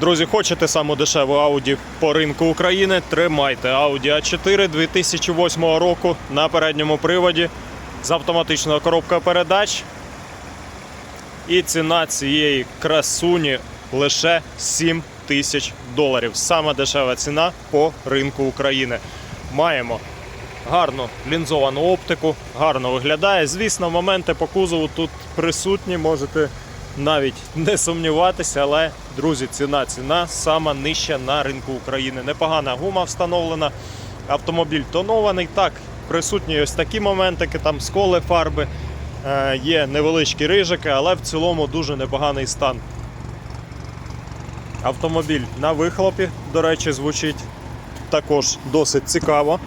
Друзі, хочете саму дешеву Audi по ринку України? Тримайте Audi A4 2008 року на передньому приводі з автоматичною коробкою передач. І ціна цієї красуні лише 7 тисяч доларів. Сама дешева ціна по ринку України. Маємо гарну лінзовану оптику, гарно виглядає. Звісно, моменти по кузову тут присутні, можете навіть не сумніватися, але, друзі, ціна ціна сама нижча на ринку України. Непогана гума встановлена, автомобіль тонований. Так, присутні ось такі моментики, там сколи фарби, е, є невеличкі рижики, але в цілому дуже непоганий стан. Автомобіль на вихлопі, до речі, звучить також досить цікаво.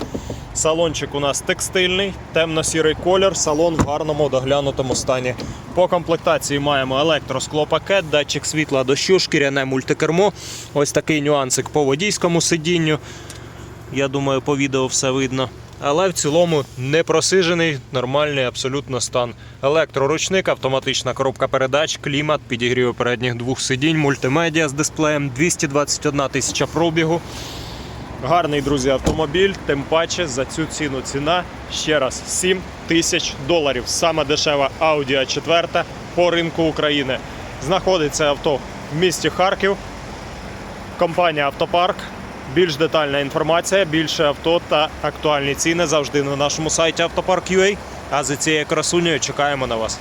Салончик у нас текстильний, темно-сірий колір, салон в гарному доглянутому стані. По комплектації маємо електросклопакет, датчик світла дощу, шкіряне мультикермо. Ось такий нюансик по водійському сидінню. Я думаю, по відео все видно. Але в цілому не просижений, нормальний абсолютно стан. Електроручник, автоматична коробка передач, клімат, підігрів передніх двох сидінь, мультимедіа з дисплеєм, 221 тисяча пробігу. Гарний, друзі, автомобіль, тим паче за цю ціну ціна ще раз 7 тисяч доларів. Саме дешева Audi A4 по ринку України. Знаходиться авто в місті Харків. Компанія Автопарк. Більш детальна інформація, більше авто та актуальні ціни завжди на нашому сайті автопарк.ua. А за цією красунею чекаємо на вас.